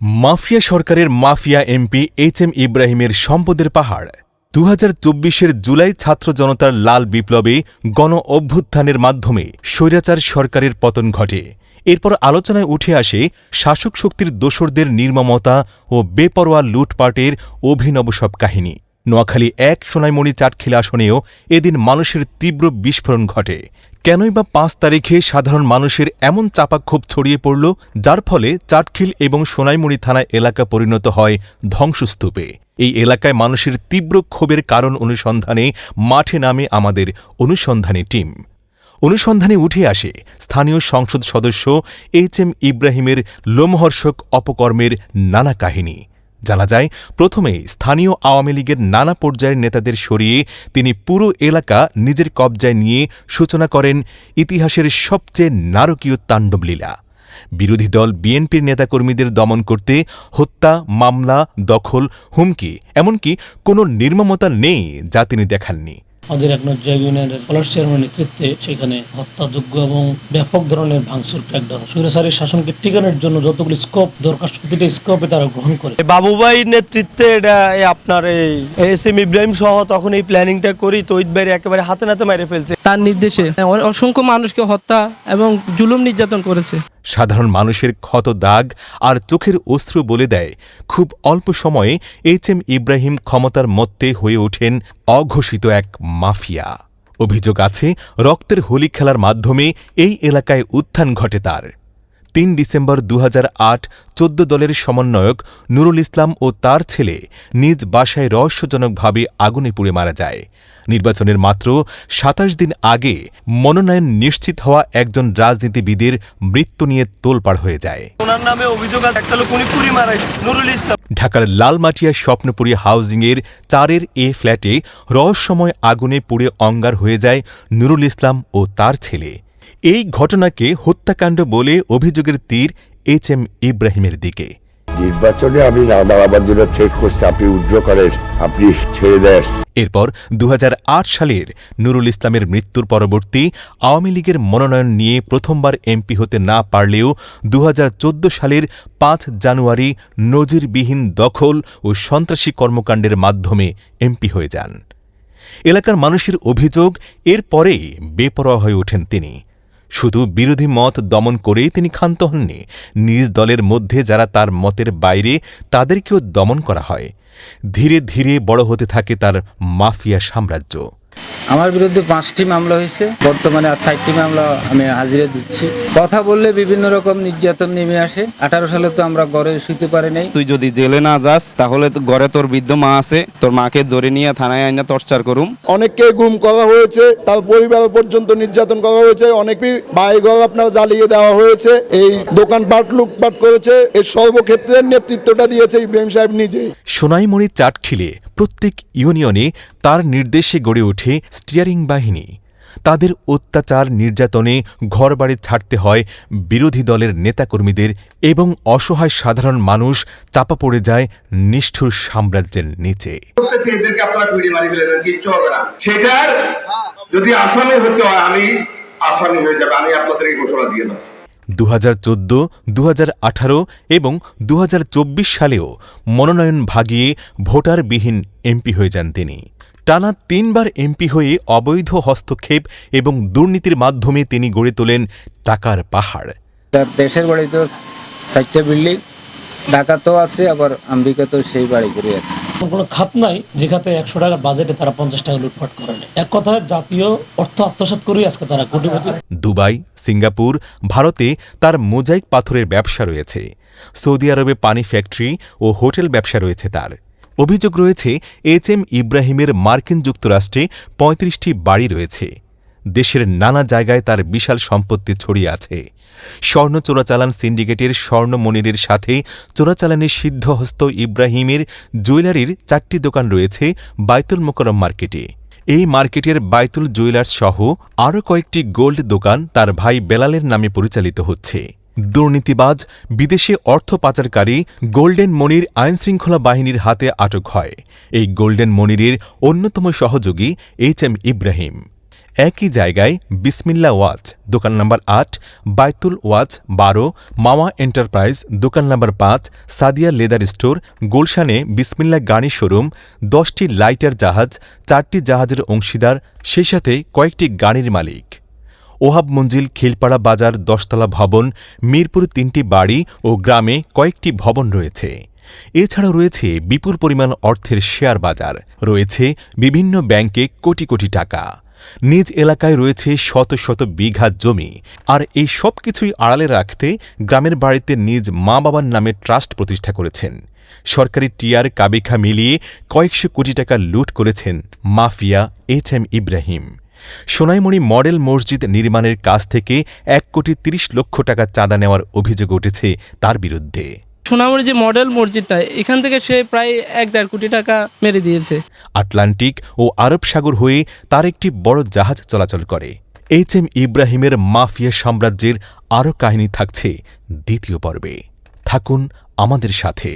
Mafia সরকারের mafia MP H M ইব্রাহিমের সম্পদের পাহাড়। দু হাজার জুলাই ছাত্র জনতার লাল বিপ্লবে গণ অভ্যুত্থানের মাধ্যমে স্বৈরাচার সরকারের পতন ঘটে। এরপর আলোচনায় উঠে আসে শাসক শক্তির দোসরদের নির্মমতা ও বেপরোয়া লুটপাটের অভিনব সব কাহিনী। নোয়াখালী এক সোনাইমণি চাটখিল আসনেও এদিন মানুষের তীব্র বিস্ফোরণ ঘটে। কেনই বা পাঁচ তারিখে সাধারণ মানুষের এমন চাপা চাপাক্ষোভ ছড়িয়ে পড়ল, যার ফলে চাটখিল এবং সোনাইমুড়ি থানা এলাকা পরিণত হয় ধ্বংসস্তূপে। এই এলাকায় মানুষের তীব্র ক্ষোভের কারণ অনুসন্ধানে মাঠে নামে আমাদের অনুসন্ধানী টিম। অনুসন্ধানে উঠে আসে, স্থানীয় সংসদ সদস্য এইচ এম ইব্রাহিমের লোমহর্ষক অপকর্মের নানা কাহিনী। জানা যায়, প্রথমেই স্থানীয় আওয়ামী লীগের নানা পর্যায়ের নেতাদের সরিয়ে তিনি পুরো এলাকা নিজের কবজায় নিয়ে সূচনা করেন ইতিহাসের সবচেয়ে নারকীয় তাণ্ডবলীলা। বিরোধী দল বিএনপির নেতাকর্মীদের দমন করতে হত্যা, মামলা, দখল, হুমকি, এমনকি কোনো নির্মমতা নেই যা তিনি দেখাননি। আমাদের এক নজিয়া ইউনিয়নের পলাশ চেয়ারম্যানের নেতৃত্বে সেখানে হত্যাযোগ্য এবং ব্যাপক ধরনের ভাঙচুর ক্র্যাকডাউন। স্বৈরাচারী শাসনকে টিকানোর জন্য যতগুলি স্কোপ দরকার প্রতিটা স্কোপে তারা গ্রহণ করে। এই বাবুভাইয়ের নেতৃত্বে এটা আপনার এই এস এম ইব্রাহিম সহ তখন এই প্ল্যানিংটা করি তৈত বাইরে একেবারে হাতে নাতে মেরে ফেলছে। তার নির্দেশে অসংখ্য মানুষকে হত্যা এবং জুলুম নির্যাতন করেছে। সাধারণ মানুষের ক্ষত দাগ আর চোখের অস্ত্র বলে দেয়। খুব অল্প সময়ে এইচ এম ইব্রাহিম ক্ষমতার মত্তে হয়ে ওঠেন অঘোষিত এক মাফিয়া। অভিযোগ আছে, রক্তের হোলি খেলার মাধ্যমে এই এলাকায় উত্থান ঘটে তার। তিন ডিসেম্বর দু আট চোদ্দ দলের সমন্বয়ক নুরুল ইসলাম ও তার ছেলে নিজ বাসায় রহস্যজনকভাবে আগুনে পুড়ে মারা যায়। নির্বাচনের মাত্র সাতাশ দিন আগে মনোনয়ন নিশ্চিত হওয়া একজন রাজনীতিবিদের মৃত্যু নিয়ে তোলপাড় হয়ে যায়। ওনার নামে অভিযোগ একটা লোক উনি পুরি নুরুল ইসলাম। ঢাকার লালমাটিয়া স্বপ্নপুরী হাউজিংয়ের চারের এ ফ্ল্যাটে রহস্যময় আগুনে পুড়ে অঙ্গার হয়ে যায় নুরুল ইসলাম ও তার ছেলে। এই ঘটনাকে হত্যাকাণ্ড বলে অভিযোগের তীর এইচ এম ইব্রাহিমের দিকে। নির্বাচনে আমি জন্য করছি আপনি উদ্র করেন আপনি ছেড়ে দেন। এরপর দু হাজার আট সালের নুরুল ইসলামের মৃত্যুর পরবর্তী আওয়ামী লীগের মনোনয়ন নিয়ে প্রথমবার এমপি হতে না পারলেও দুহাজার চোদ্দ সালের পাঁচ জানুয়ারি নজিরবিহীন দখল ও সন্ত্রাসী কর্মকাণ্ডের মাধ্যমে এমপি হয়ে যান। এলাকার মানুষের অভিযোগ এর পরেই বেপরোয়া হয়ে ওঠেন তিনি। শুধু বিরোধী মত দমন করেই তিনি ক্ষান্ত হননি। নিজ দলের মধ্যে যারা তার মতের বাইরে, তাদেরকেও দমন করা হয়। ধীরে ধীরে বড় হতে থাকে তার মাফিয়া সাম্রাজ্য। আমার বিরুদ্ধে পাঁচটি মামলা হয়েছে। বর্তমানে আর চারটি মামলা আমি হাজিরা দিচ্ছি। কথা বললে বিভিন্ন রকম নির্যাতন নেমে আসে। আঠারো সালে তো আমরা ঘরে শুতে পারি নাই। তুই যদি জেলে না যাস তাহলে তো ঘরে তোর বৃদ্ধ মা আছে। তোর মাকে ধরে নিয়ে থানায় আইনা টর্চার করুম। অনেককে গুম করা হয়েছে তার পরিবার পর্যন্ত নির্যাতন করা হয়েছে। অনেকই বাড়িঘর আপনার জ্বালিয়ে দেওয়া হয়েছে। এই দোকানপাট লুটপাট করেছে। এই সর্বক্ষেত্রে নেতৃত্বটা দিয়েছে ইব্রাহিম সাহেব নিজেই সোনাইমণি চাটখিলে প্রত্যেক ইউনিয়নে তার নির্দেশে গড়ে ওঠে স্টিয়ারিং বাহিনী। তাদের অত্যাচার নির্যাতনে ঘরবাড়ি ছাড়তে হয় বিরোধী দলের নেতাকর্মীদের এবং অসহায় সাধারণ মানুষ চাপা পড়ে যায় নিষ্ঠুর সাম্রাজ্যের নিচে। যদি আসামি হতে হয়, আমি আসামি হয়ে যাবে, আমি আপনাদেরকে ঘোষণা দিয়ে দিচ্ছি দু হাজার চোদ্দ দু হাজার আঠারো এবং দু হাজার চব্বিশ সালেও মনোনয়ন ভাগিয়ে ভোটারবিহীন এমপি হয়ে যান তিনি। টানা তিনবার এমপি হয়ে অবৈধ হস্তক্ষেপ এবং দুর্নীতির মাধ্যমে তিনি গড়ে তোলেন টাকার পাহাড়। তার দেশের বাড়ি তো চারটে বিল্ডিং, ঢাকাতেও আছে, আবার আমেরিকাতেও সেই বাড়ি করে আছে। কোনো খাত নাই যেখানে একশো টাকার বাজেটে তারা পঞ্চাশ টাকা লুটপাট করেন এক কথায় জাতীয় অর্থ আত্মসাত করেই আজকে তারা কোটিপতি। দুবাই, সিঙ্গাপুর, ভারতে তার মোজাইক পাথরের ব্যবসা রয়েছে। সৌদি আরবে পানি ফ্যাক্টরি ও হোটেল ব্যবসা রয়েছে তার। অভিযোগ রয়েছে এইচ এম ইব্রাহিমের মার্কিন যুক্তরাষ্ট্রে পঁয়ত্রিশটি বাড়ি রয়েছে। দেশের নানা জায়গায় তার বিশাল সম্পত্তি ছড়িয়ে আছে। স্বর্ণ চোরাচালান সিন্ডিকেটের স্বর্ণ মনিরের সাথে চোরাচালানের সিদ্ধহস্ত ইব্রাহিমের জুয়েলারির চারটি দোকান রয়েছে বাইতুল মোকরম মার্কেটে। এই মার্কেটের বাইতুল জুয়েলার্স সহ আরও কয়েকটি গোল্ড দোকান তার ভাই বেলালের নামে পরিচালিত হচ্ছে। দুর্নীতিবাজ, বিদেশে অর্থ পাচারকারী গোল্ডেন মনির আইনশৃঙ্খলা বাহিনীর হাতে আটক হয়। এই গোল্ডেন মনিরের অন্যতম সহযোগী এইচ এম ইব্রাহিম। একই জায়গায় বিসমিল্লা ওয়াচ, দোকান নম্বর আট, বাইতুল ওয়াচ বারো মামা এন্টারপ্রাইজ, দোকান নম্বর পাঁচ, সাদিয়া লেদার স্টোর, গুলশানে বিসমিল্লা গাড়ি শোরুম, দশটি লাইটার জাহাজ, চারটি জাহাজের অংশীদার সেই সাথে কয়েকটি গাড়ির মালিক। ওহাব মঞ্জিল খিলপাড়া বাজার দশতলা ভবন, মিরপুর তিনটি বাড়ি ও গ্রামে কয়েকটি ভবন রয়েছে। এছাড়াও রয়েছে বিপুল পরিমাণ অর্থের শেয়ার বাজার, রয়েছে বিভিন্ন ব্যাংকে কোটি কোটি টাকা। নিজ এলাকায় রয়েছে শত শত বিঘা জমি। আর এই সব কিছুই আড়ালে রাখতে গ্রামের বাড়িতে নিজ মা বাবার নামে ট্রাস্ট প্রতিষ্ঠা করেছেন। সরকারি টিয়ার কাবিখা মিলিয়ে কয়েকশো কোটি টাকা লুট করেছেন mafia H M Ibrahim. Sonaimoni model মসজিদ নির্মাণের কাজ থেকে এক কোটি তিরিশ লক্ষ টাকা চাঁদা নেওয়ার অভিযোগ উঠেছে তার বিরুদ্ধে। সোনামুড়ি যে মডেল মসজিদটা, এখান থেকে সে প্রায় এক দেড় কোটি টাকা মেরে দিয়েছে। আটলান্টিক ও আরব সাগর হয়ে তার একটি বড় জাহাজ চলাচল করে। এইচ এম ইব্রাহিমের মাফিয়া সাম্রাজ্যের আরও কাহিনী থাকছে দ্বিতীয় পর্বে। থাকুন আমাদের সাথে।